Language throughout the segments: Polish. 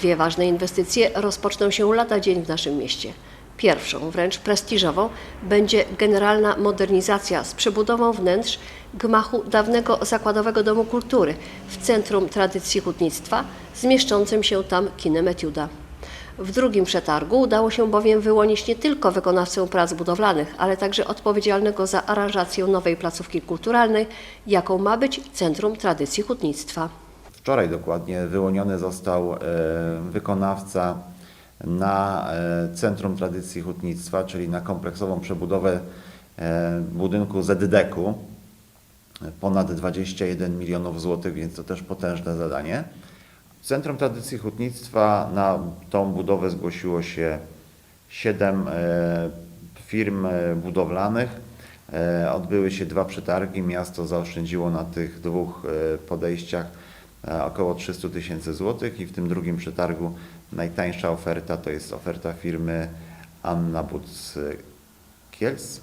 Dwie ważne inwestycje rozpoczną się lada dzień w naszym mieście. Pierwszą, wręcz prestiżową, będzie generalna modernizacja z przebudową wnętrz gmachu dawnego Zakładowego Domu Kultury w Centrum Tradycji Hutnictwa, zmieszczącym się tam kinem Etiuda. W drugim przetargu udało się bowiem wyłonić nie tylko wykonawcę prac budowlanych, ale także odpowiedzialnego za aranżację nowej placówki kulturalnej, jaką ma być Centrum Tradycji Hutnictwa. Wczoraj dokładnie wyłoniony został e, wykonawca na e, Centrum Tradycji Hutnictwa, czyli na kompleksową przebudowę e, budynku ZDK-u. Ponad 21 milionów złotych, więc to też potężne zadanie. Centrum Tradycji Hutnictwa na tą budowę zgłosiło się 7 firm budowlanych. Odbyły się dwa przetargi. Miasto zaoszczędziło na tych dwóch podejściach około 300 tysięcy złotych i w tym drugim przetargu najtańsza oferta to jest oferta firmy Anna Buc Kiels.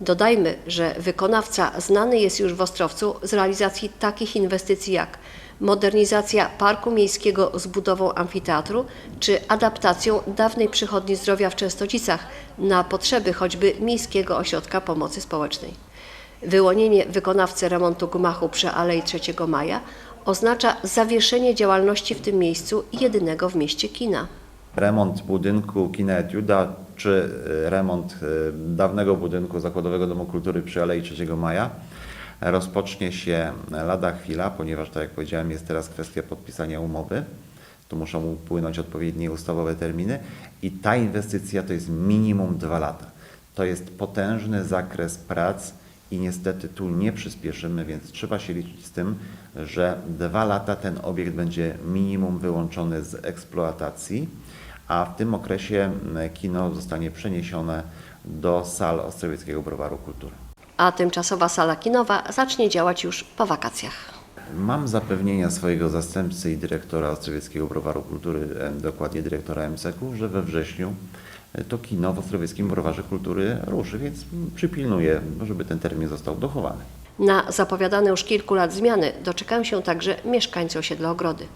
Dodajmy, że wykonawca znany jest już w Ostrowcu z realizacji takich inwestycji jak modernizacja parku miejskiego z budową amfiteatru czy adaptacją dawnej przychodni zdrowia w Częstochicach na potrzeby choćby Miejskiego Ośrodka Pomocy Społecznej. Wyłonienie wykonawcy remontu gmachu przy Alei 3 Maja oznacza zawieszenie działalności w tym miejscu jedynego w mieście kina. Remont budynku Kina Etiuda czy e, remont e, dawnego budynku Zakładowego Domu Kultury przy Alei 3 Maja rozpocznie się lada chwila, ponieważ tak jak powiedziałem jest teraz kwestia podpisania umowy. Tu muszą upłynąć odpowiednie ustawowe terminy i ta inwestycja to jest minimum dwa lata. To jest potężny zakres prac i niestety tu nie przyspieszymy, więc trzeba się liczyć z tym, że dwa lata ten obiekt będzie minimum wyłączony z eksploatacji, a w tym okresie m, kino zostanie przeniesione do sal Ostrowieckiego Browaru Kultury. A tymczasowa sala kinowa zacznie działać już po wakacjach. Mam zapewnienia swojego zastępcy i dyrektora Ostrowieckiego Browaru Kultury, em, dokładnie dyrektora MSEK-u, że we wrześniu e, to kino w Ostrowieckim Browarze Kultury ruszy, więc przypilnuję, żeby ten termin został dochowany. Na zapowiadane już kilku lat zmiany doczekają się także mieszkańcy osiedla Ogrody.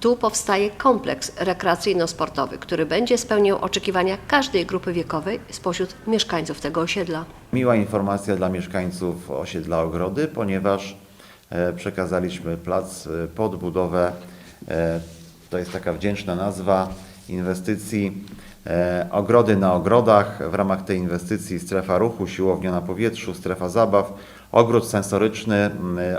Tu powstaje kompleks rekreacyjno-sportowy, który będzie spełniał oczekiwania każdej grupy wiekowej spośród mieszkańców tego osiedla. Miła informacja dla mieszkańców osiedla Ogrody, ponieważ e, przekazaliśmy plac e, pod budowę, e, to jest taka wdzięczna nazwa inwestycji Ogrody na ogrodach. W ramach tej inwestycji strefa ruchu, siłownia na powietrzu, strefa zabaw, ogród sensoryczny,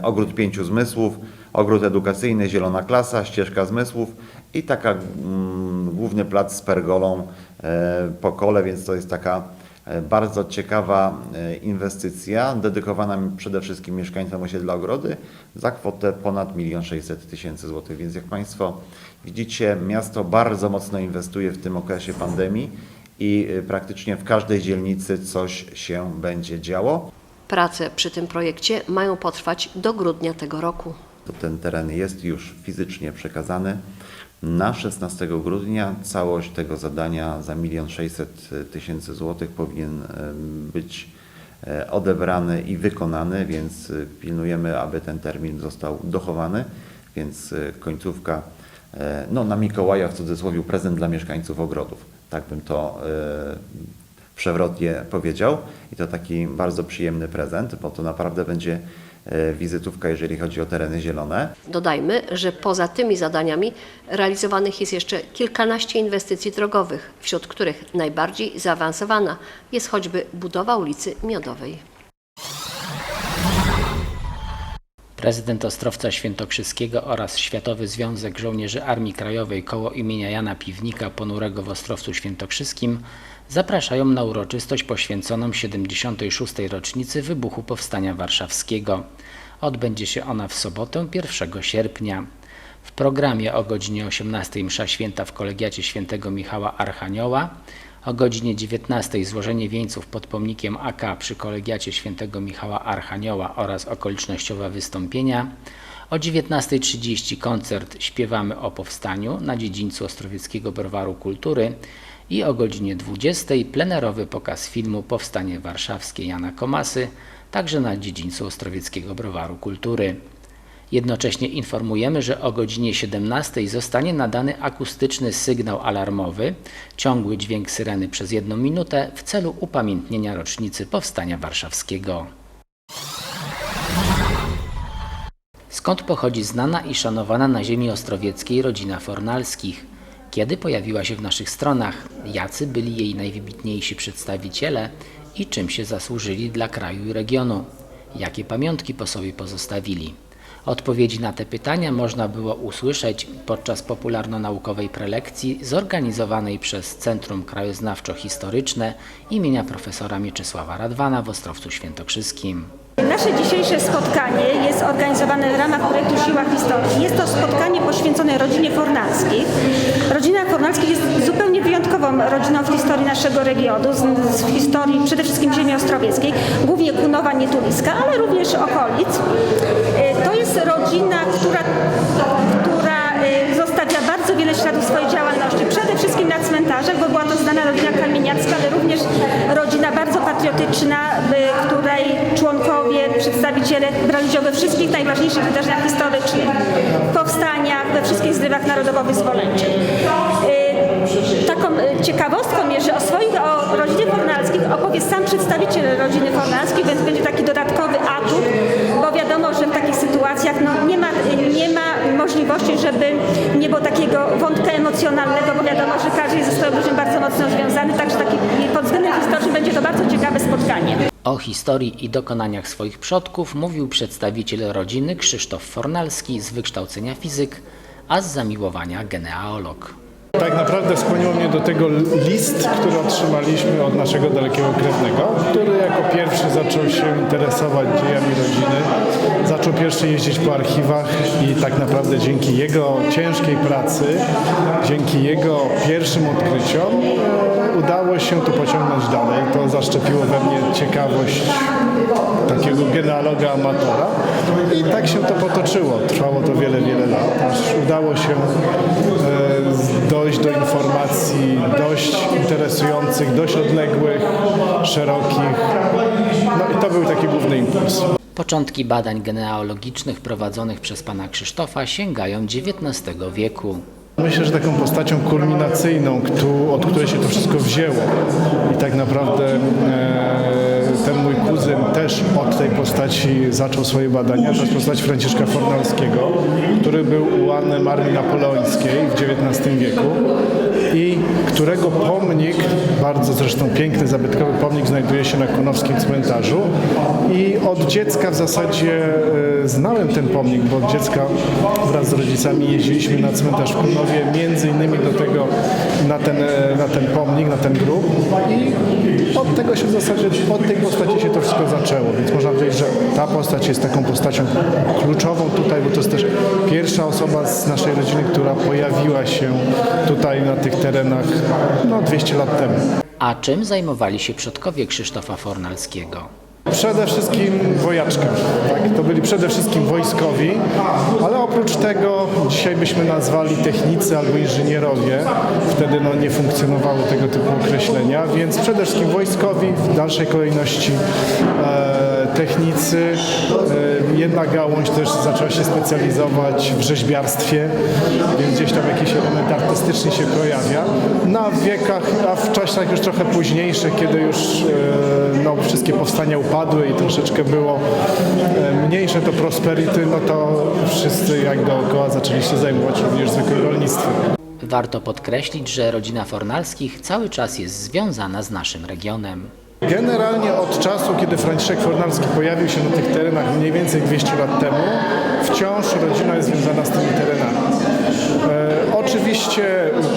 ogród pięciu zmysłów, ogród edukacyjny, zielona klasa, ścieżka zmysłów i taka mm, główny plac z pergolą e, po kole, więc to jest taka E, Bardzo ciekawa e, inwestycja, dedykowana przede wszystkim mieszkańcom osiedla Ogrody za kwotę ponad 1 600 tysięcy złotych. Więc jak Państwo widzicie, miasto bardzo mocno inwestuje w tym okresie pandemii i e, praktycznie w każdej dzielnicy coś się będzie działo. Prace przy tym projekcie mają potrwać do grudnia tego roku. To ten teren jest już fizycznie przekazany. Na 16 grudnia całość tego zadania za 1 600 tysięcy złotych powinien em, być e, odebrany i wykonany, więc e, pilnujemy, aby ten termin został dochowany, więc e, końcówka, e, no na Mikołaja w cudzysłowie prezent dla mieszkańców ogrodów. Tak bym to e, przewrotnie powiedział i to taki bardzo przyjemny prezent, bo to naprawdę będzie e, wizytówka, jeżeli chodzi o tereny zielone. Dodajmy, że poza tymi zadaniami realizowanych jest jeszcze kilkanaście inwestycji drogowych, wśród których najbardziej zaawansowana jest choćby budowa ulicy Miodowej. Prezydent Ostrowca Świętokrzyskiego oraz Światowy Związek Żołnierzy Armii Krajowej koło imienia Jana Piwnika Ponurego w Ostrowcu Świętokrzyskim zapraszają na uroczystość poświęconą 76. rocznicy wybuchu Powstania Warszawskiego. Odbędzie się ona w sobotę 1 sierpnia. W programie o godzinie 18 msza święta w kolegiacie świętego Michała Archanioła, o godzinie 19 złożenie wieńców pod pomnikiem AK przy kolegiacie świętego Michała Archanioła oraz okolicznościowe wystąpienia, o 19.30 koncert Śpiewamy o Powstaniu na dziedzińcu Ostrowieckiego Browaru Kultury i o godzinie 20 plenerowy pokaz filmu Powstanie Warszawskie Jana Komasy, także na dziedzińcu Ostrowieckiego Browaru Kultury. Jednocześnie informujemy, że o godzinie 17 zostanie nadany akustyczny sygnał alarmowy, ciągły dźwięk syreny przez jedną minutę w celu upamiętnienia rocznicy Powstania Warszawskiego. Skąd pochodzi znana i szanowana na ziemi ostrowieckiej rodzina Fornalskich? Kiedy pojawiła się w naszych stronach? Jacy byli jej najwybitniejsi przedstawiciele i czym się zasłużyli dla kraju i regionu? Jakie pamiątki po sobie pozostawili? Odpowiedzi na te pytania można było usłyszeć podczas popularno-naukowej prelekcji zorganizowanej przez Centrum Krajoznawczo-Historyczne imienia profesora Mieczysława Radwana w Ostrowcu Świętokrzyskim. Nasze dzisiejsze spotkanie jest organizowane w ramach projektu Siła Historii. Jest to spotkanie poświęcone rodzinie Fornalskich. Rodzina Fornalskich jest zupełnie wyjątkową rodziną w historii naszego regionu, z historii przede wszystkim ziemi ostrowieckiej, głównie Kunowa, Nietuliska, ale również okolic. E, To jest rodzina, która, która e, zostawia bardzo wiele śladów swojej działalności. Przede wszystkim na cmentarzach, bo była to znana rodzina kamieniacka, ale również rodzina bardzo patriotyczna, e, której przedstawiciele brali we wszystkich najważniejszych wydarzeniach historycznych, powstaniach, we wszystkich zrywach narodowo-wyzwoleńczych. E, Taką e, ciekawostką jest, że o swoich, o rodzinie Fornalskich opowie sam przedstawiciel rodziny Fornalskiej, więc będzie taki dodatkowy atut, bo wiadomo, że w takich sytuacjach no, nie, ma, nie ma możliwości, żeby nie było takiego wątka emocjonalnego, bo wiadomo, że każdy jest ze swoją rodziną bardzo mocno związany, także taki, pod względem historycznym będzie to bardzo ciekawe spotkanie. O historii i dokonaniach swoich przodków mówił przedstawiciel rodziny Krzysztof Fornalski z wykształcenia fizyk, a z zamiłowania genealog. Tak naprawdę skłoniło mnie do tego list, który otrzymaliśmy od naszego dalekiego krewnego, który jako pierwszy zaczął się interesować dziejami rodziny. Zaczął pierwszy jeździć po archiwach i tak naprawdę dzięki jego ciężkiej pracy, dzięki jego pierwszym odkryciom udało się to pociągnąć dalej. To zaszczepiło we mnie ciekawość takiego genealoga amatora i tak się to potoczyło. Trwało to wiele, wiele lat, aż udało się e, dojść do informacji dość interesujących, dość odległych, szerokich. No i to był taki główny impuls. Początki badań genealogicznych prowadzonych przez pana Krzysztofa sięgają XIX wieku. Myślę, że taką postacią kulminacyjną, od której się to wszystko wzięło. I tak naprawdę e, ten mój kuzyn też od tej postaci zaczął swoje badania. To jest postać Franciszka Fornalskiego, który był ułanem armii napoleońskiej w XIX wieku i którego pomnik, bardzo zresztą piękny, zabytkowy pomnik znajduje się na Konowskim cmentarzu. I od dziecka w zasadzie e, znałem ten pomnik, bo od dziecka wraz z rodzicami jeździliśmy na cmentarz w Kunowie, między innymi do tego, na ten, e, na ten pomnik, na ten grób i od tego się w zasadzie, od tej postaci się to wszystko zaczęło, więc można powiedzieć, że ta postać jest taką postacią kluczową tutaj, bo to jest też pierwsza osoba z naszej rodziny, która pojawiła się tutaj na tych terenach no 200 lat temu. A czym zajmowali się przodkowie Krzysztofa Fornalskiego? Przede wszystkim wojaczka. Tak? To byli przede wszystkim wojskowi, ale oprócz tego dzisiaj byśmy nazwali technicy albo inżynierowie. Wtedy no, nie funkcjonowały tego typu określenia, więc przede wszystkim wojskowi, w dalszej kolejności e, technicy. E, jedna gałąź też zaczęła się specjalizować w rzeźbiarstwie, więc gdzieś tam jakiś element artystyczny się pojawia. Na wiekach, a w czasach już trochę późniejszych, kiedy już e, no, wszystkie powstania upadły i troszeczkę było e, mniejsze to prosperity, no to wszyscy jak dookoła zaczęli się zajmować również zwykłym rolnictwem. Warto podkreślić, że rodzina Fornalskich cały czas jest związana z naszym regionem. Generalnie od czasu, kiedy Franciszek Fornalski pojawił się na tych terenach mniej więcej 200 lat temu, wciąż rodzina jest związana z tymi terenami. E, oczywiście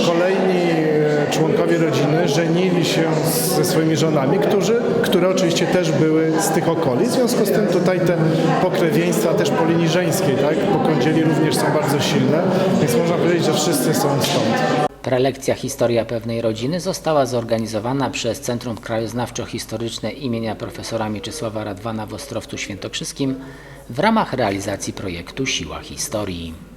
kolejni e, członkowie rodziny żenili się ze swoimi żonami, którzy, które oczywiście też były z tych okolic. W związku z tym tutaj te pokrewieństwa też po linii żeńskiej, tak, po kądzieli również są bardzo silne, więc można powiedzieć, że wszyscy są stąd. Prelekcja Historia pewnej rodziny została zorganizowana przez Centrum Krajoznawczo-Historyczne imienia profesora Mieczysława Radwana w Ostrowcu Świętokrzyskim w ramach realizacji projektu Siła Historii.